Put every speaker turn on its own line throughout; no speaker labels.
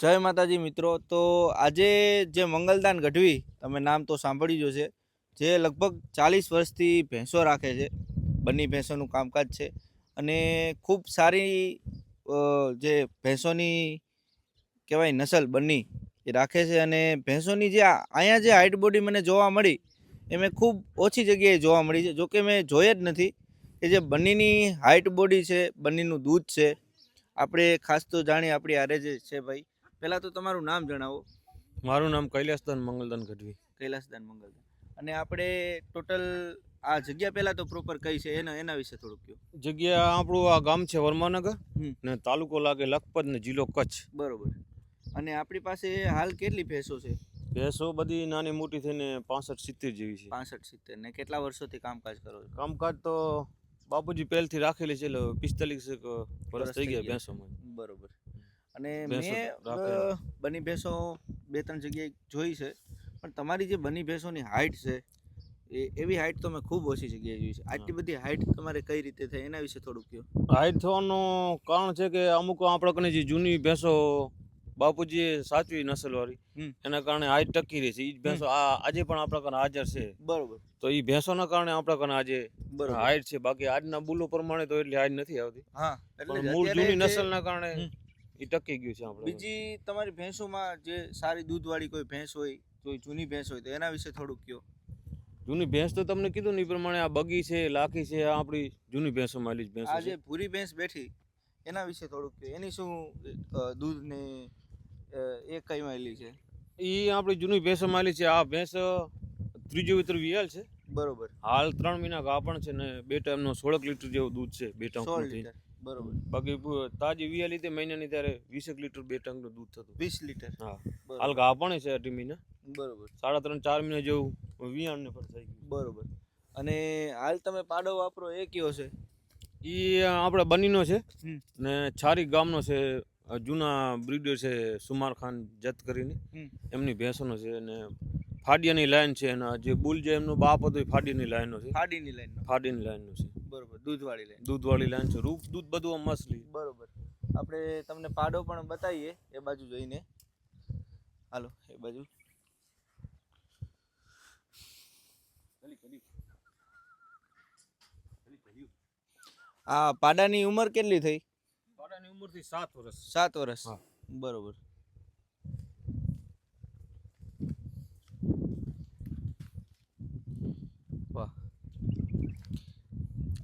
જય માતાજી મિત્રો. તો આજે જે મંગલદાન ગઢવી, તમે નામ તો સાંભળી જ છે જે લગભગ ચાલીસ વર્ષથી ભેંસો રાખે છે બંને ભેંસોનું કામકાજ છે. અને ખૂબ સારી જે ભેંસોની કહેવાય નસલ બંની એ રાખે છે. અને ભેંસોની જે અહીંયા જે હાઇટ બોડી મને જોવા મળી એ મેં ખૂબ ઓછી જગ્યાએ જોવા મળી છે. જોકે મેં જોઈ જ નથી કે જે બંનેની હાઇટ બોડી છે બંનેનું દૂધ છે. આપણે ખાસ તો જાણીએ આપણી હારે જે છે ભાઈ. પહેલાં તો તમારું નામ જણાવો.
મારું નામ કૈલાસદાન મંગલદાન ગઢવી.
કૈલાસદાન મંગલદાન. અને આપણે ટોટલ આ જગ્યા પહેલાં તો પ્રોપર કઈ છે? એના એના વિશે થોડુંક કહો
જગ્યા આપણું આ ગામ છે વર્માનગર. ને તાલુકો લાગે લખપત ને જિલ્લો કચ્છ.
બરોબર. અને આપણી પાસે હાલ કેટલી ભેંસો છે?
ભેંસો બધી નાની મોટી થઈને પાસઠ સિત્તેર જેવી છે.
પાસઠ સિત્તેર. ને કેટલા વર્ષોથી કામકાજ કરો છો?
કામકાજ તો બાપુજી પહેલથી રાખેલી છે એટલે પિસ્તાલીસ વર્ષ થઈ ગયા. ભેંસોમાં.
બરોબર. અને મેં બની ભેંસો બે ત્રણ જગ્યાએ જોઈ છે. પણ તમારી જે બની ભેંસોની હાઇટ છે એ એવી હાઇટ તો મેં ખૂબ ઓછી જગ્યાએ જોઈ છે. આટલી બધી હાઇટ તમારે કઈ રીતે થઈ એના વિશે થોડુંક કહો.
હાઈટ થવાનું કારણ છે કે અમુક આપણા કને જે જૂની ભેંસો બાપુજી સાચવી નસલવાળી. એના કારણે હાઈટ ટકી રહી છે. એ ભેંસો આ આજે પણ આપણા કારણે હાજર છે.
બરોબર.
તો એ ભેંસોના કારણે આપણા કને આજે હાઈટ છે. બાકી આજના બુલો પ્રમાણે તો એટલી હાઈટ નથી આવતી.
હા
મૂળ જૂની નસલના કારણે. એ ટકી ગયું છે આપણે
બીજી તમારી ભેંસોમાં જે સારી દૂધવાળી કોઈ ભેંસ હોય કોઈ જૂની ભેંસ હોય તો એના વિશે થોડુંક કહો
જૂની ભેંસ તો તમને કીધું ને એ પ્રમાણે આ બગી છે લાખી છે આ આપણી જૂની ભેંસો માલી ભેંસ ભેંસો
આ જે ભૂરી ભેંસ બેઠી એના વિશે થોડુંક કહો એની શું અ, દૂધ ને એ કઈ માયલી છે?
એ આપણી જૂની ભેંસો માલી છે આ ભેંસ ત્રીજો વિતર વિયાલ છે.
બરોબર.
હાલ ત્રણ મહિના ગાપણ છે ને બે ટાઈમનો સોળક લીટર જેવું દૂધ છે બે
લીટર. બરોબર.
બાકી તાજી વિયા લીધે મહિનાની ત્યારે વીસેક લીટર બે ટંકનું દૂધ થતું.
વીસ લીટર.
હા. હાલ ઘા પણ છે અઢી મહિના.
બરોબર.
સાડા ત્રણ ચાર મહિના જેવું વિયાણ ને પણ થઈ ગયું.
બરોબર. અને હાલ તમે પાડો વાપરો એ કયો છે?
એ આપણે બનીનો છે. ને છારી ગામનો છે જૂના બ્રિડર છે સુમાર ખાન જત કરીને. એમની ભેંસોનો છે અને ફાડિયાની લાઈન છે અને જે બુલ જે એમનો બાપ હતો એ ફાડિયાની લાઈનનો છે.
ફાડીની લાઈન
ફાડિયાની લાઈનનો છે.
બરોબર દૂધવાળી લાઈન
દૂધવાળી લાઈન છે રૂપ દૂધ બધું આમ મસલી
બરોબર. આપણે તમને પાડો પણ બતાવીએ એ બાજુ જઈને. હાલો એ બાજુ. આ પાડાની ઉંમર કેટલી થઈ?
ફાડિયાની ઉંમરથી સાત વર્ષ.
સાત વર્ષ. બરોબર.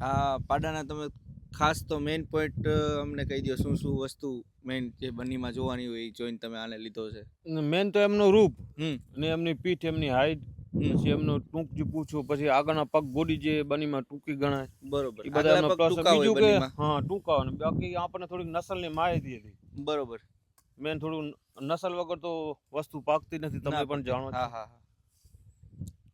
આ પાડાના તમે ખાસ તો મેઇન પોઈન્ટ અમને કહી દો શું શું વસ્તુ મેઇન જે બનીમાં જોવાની હોય એ જોઈને તમે આને લીધો છે.
મેન તો એમનો રૂપ અને એમની પીઠ એમની હાઈટ. પછી એમનું ટૂંક જે પૂછવું પછી આગળના પગ બોડી જે બનીમાં ટૂંકી ગણાય.
બરોબર.
બીજું કે હા ટૂંકા બાકી આપણને થોડીક નસલની માહિતી હતી.
બરોબર.
મેન થોડું નસલ વગર તો વસ્તુ પાકતી નથી તમે પણ જાણો
હા હા.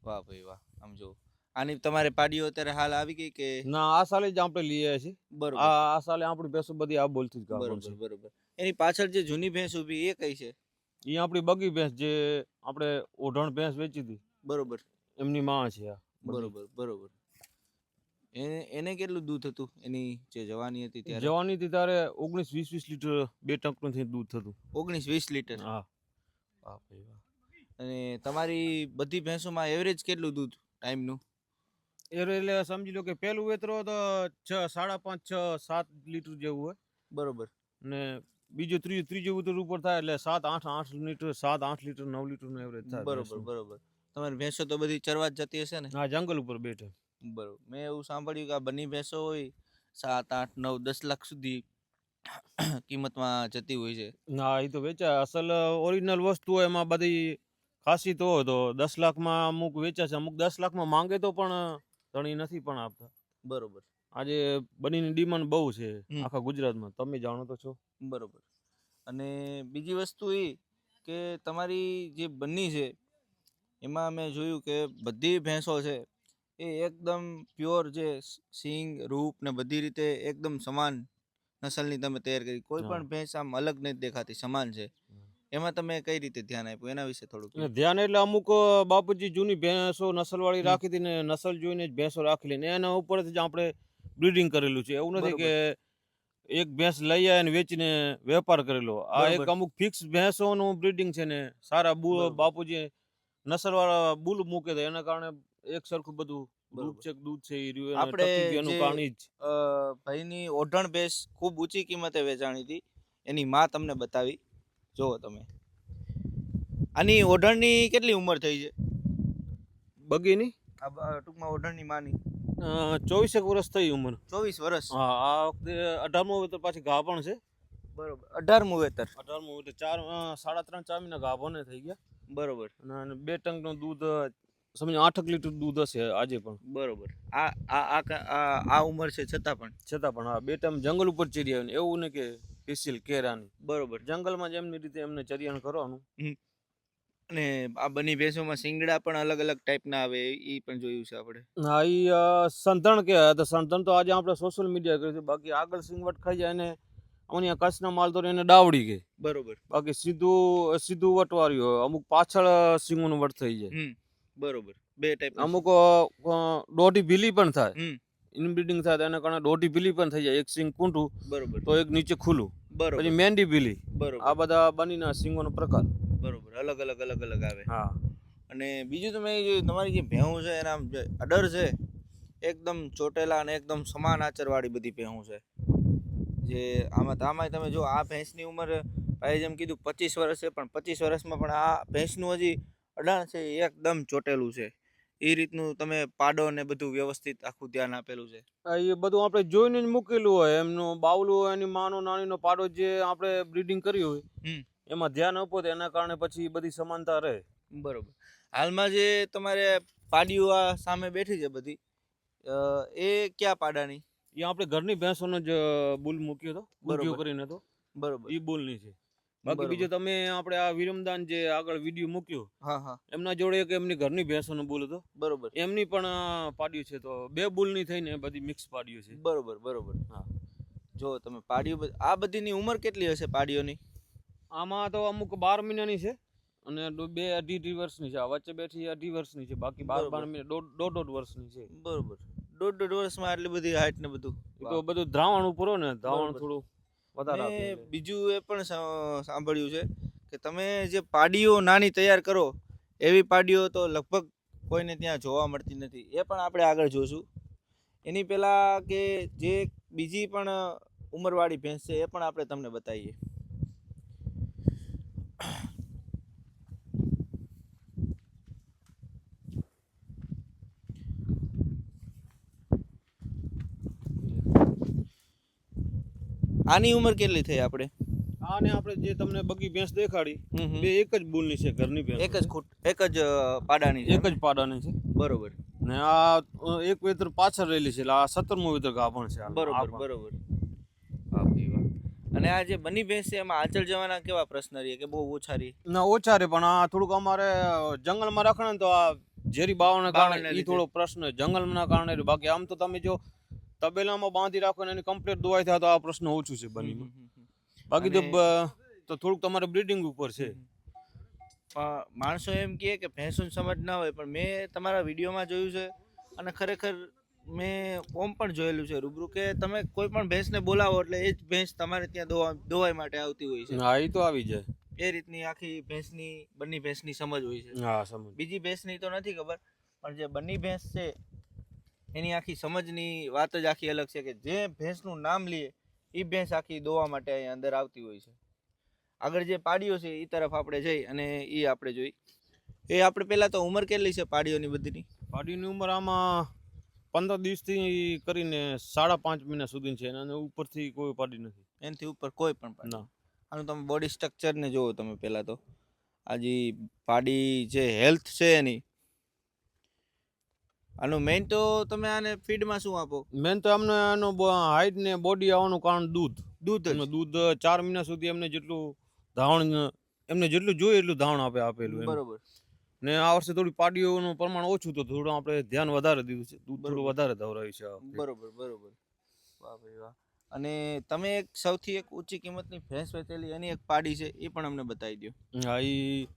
વાહ ભાઈ વાહ. આમ જો. આની તમારે પાડીઓ અત્યારે હાલ આવી ગઈ કે?
ના આ સાલે જ આપણે લઈ આવ્યા છીએ.
બરોબર.
આ સાલે આપણી ભેંસો બધી આ બોલથી જ
બરોબર
છે.
બરોબર. એની પાછળ જે જૂની ભેંસ ઊભી એ કઈ છે?
એ આપણી બગી ભેંસ જે આપણે ઓઢણ ભેંસ વેચી હતી.
બરોબર.
એમની માં છે આ
બરોબર બરોબર. એને એને કેટલું દૂધ હતું? એની જે જવાની હતી ત્યારે?
જવાની હતી ત્યારે ઓગણીસ વીસ વીસ લીટર બે ટંકનું થી દૂધ થતું
ઓગણીસ વીસ લીટર?
હા.
અને તમારી બધી ભેંસોમાં એવરેજ કેટલું દૂધ? ટાઈમનું?
એટલે સમજી લો કે પહેલું વેતરો તો છ સાડા પાંચ છ સાત લીટર જેવું હોય.
બરોબર.
ને બીજું ત્રીજું ત્રીજું ઉતર ઉપર થાય એટલે સાત આઠ આઠ લીટર સાત આઠ લીટર નવ લીટરનું એવરેજ થાય
બરોબર. બરોબર. તમારી ભેંસો તો બધી ચરવા જ જતી હશે ને?
હા જંગલ ઉપર બેઠે.
બરોબર. મેં એવું સાંભળ્યું કે આ બની ભેંસો હોય સાત આઠ નવ દસ લાખ સુધી કિંમતમાં જતી હોય છે.
ના એ તો વેચાય. અસલ ઓરિજિનલ વસ્તુ એમાં બધી ખાસી તો હોય તો દસ લાખમાં અમુક વેચાય છે અમુક દસ લાખમાં માંગે તો પણ ઘણી નથી પણ આપતા.
બરોબર.
આજે બનીની ડિમાન્ડ બહુ છે આખા ગુજરાતમાં. તમે જાણો તો છો.
બરોબર. અને બીજી વસ્તુ એ કે તમારી જે બની છે એમાં મેં જોયું કે બધી ભેંસો છે એ એકદમ પ્યોર જે સિંગ રૂપ ને બધી રીતે એકદમ સમાન નસલની તમે તૈયાર કરી. કોઈ પણ ભેંસ આમ અલગ નથી દેખાતી સમાન છે. એમાં તમે કઈ રીતે ધ્યાન આપ્યું? એના વિશે થોડુંક
ધ્યાન એટલે અમુક બાપુજી જૂની ભેંસો નસલવાળી
વાળી
રાખી હતી ને નસલ જોઈને જ ભેંસો રાખી લઈને એના ઉપરથી જ આપણે બ્રીડિંગ કરેલું છે. એવું નથી કે એક ભેંસ લઈ આવીને વેચીને વેપાર કરેલો. આ એક અમુક ફિક્સ ભેંસોનું બ્રીડિંગ છે ને સારા બુ
બરોબર.
બાપુજી નસલવાળા બુલ મૂકે તો એના કારણે એક સરખું બધું દૂધ છે દૂધ છે એ
આપણે
ઈ જ
ભાઈની ઓઢણ ભેંસ ખૂબ ઊંચી કિંમતે વેચાણી હતી. એની માં તમને બતાવી. જુઓ તમે. આની ઓઢણની કેટલી ઉંમર થઈ છે?
બગીની?
ટૂંકમાં ઓઢણની માની.
ચોવીસેક વર્ષ થઈ ઉંમર.
ચોવીસ વર્ષ.
હા આ વખતે અઢારમું વેતર પાછી ઘા પણ છે.
બરોબર. અઢારમું વેતર.
અઢારમું વેતર ચાર સાડા ત્રણ ચાર મહિના ઘા પણ થઈ ગયા.
બરોબર.
અને બે ટંકનું દૂધ સમજો આઠક લીટર દૂધ હશે આજે પણ.
બરોબર. આ આ આ ઉંમર છે છતાં પણ.
છતાં પણ હા બે ટાઈમ જંગલ ઉપર ચીરી આવે એવું ને કે સ્પેશિયલ કેરાની.
બરોબર.
જંગલમાં જેમની રીતે એમને ચરિયાણ કરવાનું.
અને આ બની ભેંસોમાં સિંગડા પણ અલગ અલગ ટાઈપના આવે એ પણ જોયું છે આપણે.
હા એ સંતણ કે તો સંતણ તો આજે આપણે સોશિયલ મીડિયા કર્યું છે. બાકી આગળ સિંગવટ ખાઈ જાય અને અહીંયા કચ્છના માલ તો એને ડાવડી ગઈ
બરોબર.
બાકી સીધું સીધું વટવાર્યું હોય. અમુક પાછળ સિંગોનું વટ થઈ જાય.
બરોબર. બે ટાઈપ
અમુક દોઢી ભીલી પણ થાય. ઇનબ્રીડિંગ થાય એના કારણે દોઢી ભીલી પણ થઈ જાય. એક સિંગ કૂંટું
બરોબર.
તો એક નીચે ખુલ્લું.
બરોબર.
પછી મેંડી ભીલી
બરોબર.
આ બધા બનીના સિંગોનો પ્રકાર.
બરોબર. અલગ અલગ અલગ અલગ આવે.
હા.
અને બીજું તમે જોયું તમારી જે ભેહું છે એના જે અડર છે એકદમ ચોટેલા અને એકદમ સમાન આચરવાળી બધી ભેહું છે. જે આમાં તો આમાંય તમે જો આ ભેંસની ઉંમર ભાઈ જેમ કીધું પચીસ વર્ષ છે પણ પચીસ વર્ષમાં પણ આ ભેંસનું હજી અડાણ છે એ એકદમ ચોટેલું છે. એ રીતનું તમે પાડો ને બધું વ્યવસ્થિત આખું ધ્યાન આપેલું છે?
એ બધું આપણે જોઈને જ મૂકેલું હોય. એમનું બાવલું એની માનો નાનીનો પાડો જે આપણે બ્રીડિંગ કર્યું હોય એમાં ધ્યાન આપો તો એના કારણે પછી બધી સમાનતા રહે.
બરોબર. હાલમાં જે તમારે પાડીઓ આ સામે બેઠી છે બધી એ ક્યાં પાડાની?
એ આપણે ઘરની ભેંસોનો જ બુલ મૂક્યો હતો.
બરોબર.
કરીને હતો
બરોબર.
એ બુલની છે. બાકી બીજું તમે આપણે આ વિરમદાન જે આગળ વીડિયો મૂક્યો
હા હા.
એમના જોડે એક એમની ઘરની ભેંસોનો બુલ હતો.
બરોબર.
એમની પણ પાડ્યું છે તો બે બુલની થઈને બધી મિક્સ પાડ્યું છે.
બરોબર બરોબર.
હા.
જો તમે પાડ્યું આ બધીની ઉંમર કેટલી હશે પાડીઓની
આમાં તો અમુક બાર મહિનાની છે અને બે અઢી અઢી વર્ષની છે. આ વચ્ચે બેઠી અઢી વર્ષની છે. બાકી બાર બાર. મહિના દોઢ દોઢ વર્ષની છે.
બરોબર. દોઢ દોઢ વર્ષમાં આટલી બધી હાઈટ ને બધું?
તો બધું દ્રાવણ ઉપર ને દ્રાવણ થોડું વધારે આપે
બીજું એ પણ સાંભળ્યું છે કે તમે જે પાડીઓ નાની તૈયાર કરો એવી પાડીઓ તો લગભગ કોઈને ત્યાં જોવા મળતી નથી. એ પણ આપણે આગળ જોશું. એની પહેલાં કે જે બીજી પણ ઉંમરવાળી ભેંસ છે એ પણ આપણે તમને બતાવીએ. આની ઉંમર કેટલી થઈ આપણે
આને આપણે જે તમને બગી ભેંસ દેખાડી. બે એક જ બુલની છે ઘરની ભેંસ.
એક જ ખૂટ એક જ પાડાની છે.
એક જ પાડાની છે.
બરોબર.
ને આ એક વેતર પાછળ રહેલી છે એટલે આ સત્તરમું વેતર ગાભણ છે
બરોબર બરોબર. અને આ જે બની ભેંસ છે એમાં આંચળ જવાના કેવા પ્રશ્ન રહે કે બહુ ઓછા રહી?
ના ઓછા રે પણ આ થોડુંક અમારે જંગલમાં રાખે ને તો આ ઝેરી બાવળના કારણે એ થોડો પ્રશ્ન જંગલના કારણે બાકી આમ તો તમે જો તબેલામાં બાંધી રાખો અને એની કમ્પ્લીટ દવાઈ થાય તો આ પ્રશ્ન ઓછું છે બની બાકી તો તો થોડુંક તમારે બ્રીડિંગ ઉપર છે.
માણસો એમ કહે કે ભેંસોની સમજ ના હોય પણ મેં તમારા વિડીયોમાં જોયું છે અને ખરેખર મેં ઓમ પણ જોયેલું છે રૂબરૂ કે તમે કોઈ પણ ભેંસને બોલાવો એટલે એ જ ભેંસ તમારે ત્યાં દોવા દોવાઈ માટે આવતી હોય છે.
હા એ તો આવી જાય.
એ રીતની આખી ભેંસની બંની ભેંસની સમજ હોય છે.
હા સમજ.
બીજી ભેંસની તો નથી ખબર પણ જે બંની ભેંસ છે એની આખી સમજની વાત જ આખી અલગ છે કે જે ભેંસનું નામ લઈએ એ ભેંસ આખી દોવા માટે અહીંયા અંદર આવતી હોય છે. આગળ જે પાડીઓ છે એ તરફ આપણે જઈ અને એ આપણે જોઈ. એ આપણે પહેલાં તો ઉંમર કેટલી છે પાડીઓની બધીની?
પાડીઓની ઉંમર આમાં પંદર દિવસથી કરીને સાડા પાંચ મહિના સુધી છે અને ઉપરથી કોઈ પાડી નથી.
એનાથી ઉપર કોઈ પણ પાડી.
ના.
આનું તમે બોડી સ્ટ્રક્ચરને જુઓ તમે પહેલાં તો. આ જે પાડી જે હેલ્થ છે એની આનું મેઇન તો તમે આને ફીડમાં શું આપો?
મેન તો અમને આનો હાઈટ ને બોડી આવવાનું કારણ દૂધ.
દૂધ
દૂધ ચાર મહિના સુધી એમને જેટલું ધાવણ એમને જેટલું જોઈએ એટલું ધાવણ આપે આપેલું.
બરોબર.
ને આ વર્ષે થોડી પાડીઓનું પ્રમાણ ઓછું તો થોડું આપણે ધ્યાન વધારે દીધું છે. દૂધ થોડું વધારે ધવરાયું છે
બરોબર બરોબર. વાહ ભાઈ વાહ. અને તમે એક સૌથી એક ઊંચી કિંમતની ભેંસ વેચેલી એની એક પાડી છે એ પણ અમને બતાવી દો
હા એ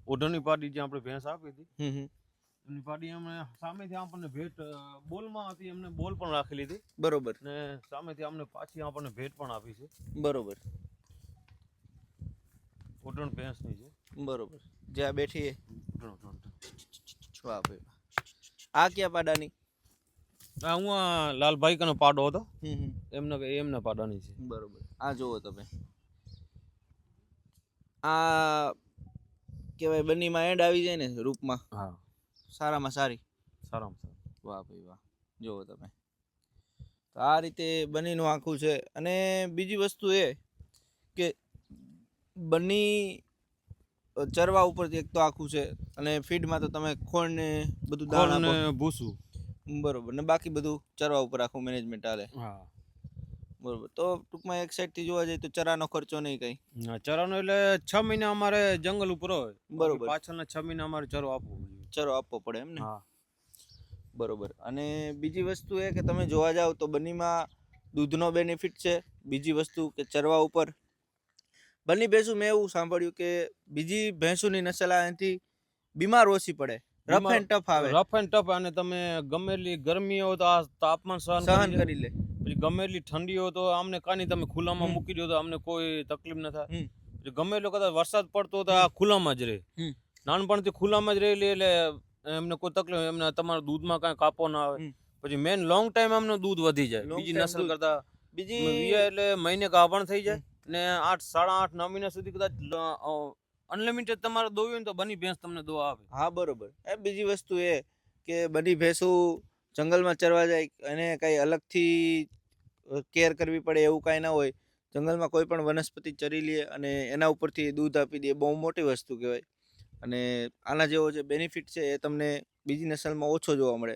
ઓઢણની પાડી જે આપણે ભેંસ આપી હતી
હમ હમ.
એમની પાડી અમને સામેથી આપણને ભેટ બોલમાં હતી એમને બોલ પણ રાખેલી હતી
બરોબર.
ને સામેથી અમને પાછી આપણને ભેટ પણ આપી છે.
બરોબર.
કોટન પેન્સની છે.
બરોબર. જે આ બેઠી ભાઈ આ ક્યાં પાડાની?
આ હું આ લાલભાઈ કનો પાડો હતો. એમના એમના પાડાની છે.
બરોબર. આ જુઓ તમે. આ કહેવાય બંનીમાં એન્ડ આવી જાય ને રૂપમાં.
હા.
સારામાં સારી.
સારામાં સારું.
વાહ ભાઈ વાહ. જુઓ તમે. તો આ રીતે બનીનું આખું છે. અને બીજી વસ્તુ એ કે બની ચરવા ઉપરથી એક તો આખું છે. અને ફીડમાં તો તમે ખોણ ને બધું દાણ
ભૂસું.
બરોબર. ને બાકી બધું ચરવા ઉપર આખું મેનેજમેન્ટ હાલે.
હા.
બરોબર. તો ટૂંકમાં એક સાઈડથી જોવા જઈએ તો ચરાનો ખર્ચો નહીં કંઈ.
ચરાનો એટલે છ મહિના અમારે જંગલ ઉપર હોય.
બરોબર.
પાછળના છ મહિના અમારે ચરો આપવું
ચરો આપવો પડે એમ ને? બરોબર. અને બીજી વસ્તુ એ કે તમે જોવા જાવ તો બનીમાં દૂધનો બેનિફિટ છે. બીજી વસ્તુ કે ચરવા ઉપર. બની ભેંસું મેં એવું સાંભળ્યું કે બીજી ભેંસુની નસલ આનાથી બીમાર ઓછી પડે. રફ એન્ડ ટફ આવે.
રફ એન્ડ ટફ અને તમે ગમે એટલી ગરમી હોય તો આ તાપમાન સહન કરી લે. પછી ગમે એટલી ઠંડી હોય તો આમને કાની તમે ખુલ્લામાં મૂકી દો તો અમને કોઈ તકલીફ ન થાય. ગમે એટલો કદાચ વરસાદ પડતો હોય તો આ ખુલ્લામાં જ રહે. નાનપણથી ખુલ્લામાં જ રહેલી એટલે એમને કોઈ તકલીફ એમને તમારા દૂધમાં કાંઈ કાપો ના આવે. પછી મેન લોંગ ટાઈમ એમનું દૂધ વધી જાય. બીજી નસલ કરતા
બીજી
એટલે મહિને ગાભણ થઈ જાય ને આઠ સાડા આઠ નવ મહિના સુધી કદાચ અનલિમિટેડ તમારે દોવી હોય તો બની ભેંસ તમને દોવા આપે.
હા બરોબર. એ બીજી વસ્તુ એ કે બની ભેંસો જંગલમાં ચરવા જાય અને કાંઈ અલગથી કેર કરવી પડે એવું કાંઈ ના હોય. જંગલમાં કોઈ પણ વનસ્પતિ ચરી લે અને એના ઉપરથી દૂધ આપી દે બહુ મોટી વસ્તુ કહેવાય. અને આના જેવો જે બેનિફિટ છે એ તમને બીજી નસલમાં ઓછો જોવા મળે.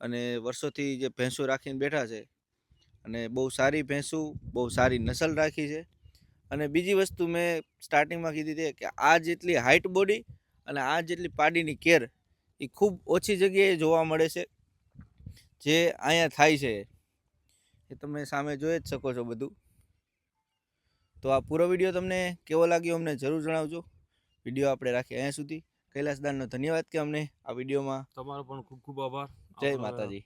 અને વર્ષોથી જે ભેંસો રાખીને બેઠા છે અને બહુ સારી ભેંસું, બહુ સારી નસલ રાખી છે. અને બીજી વસ્તુ મેં સ્ટાર્ટિંગમાં કીધી હતી કે આ જેટલી હાઇટ બોડી અને આ જેટલી પાડીની કેર એ ખૂબ ઓછી જગ્યાએ જોવા મળે છે, જે અહીંયા થાય છે. એ તમે સામે જોઈ જ શકો છો બધું. તો આ પૂરો વીડિયો તમને કેવો લાગ્યો અમને જરૂર જણાવજો. વીડિયો આપણે રાખીએ અહીંયા સુધી. કૈલાસદાનનો ધન્યવાદ કે અમને આ વિડીયોમાં
તમારો પણ ખૂબ ખૂબ આભાર.
જય માતાજી.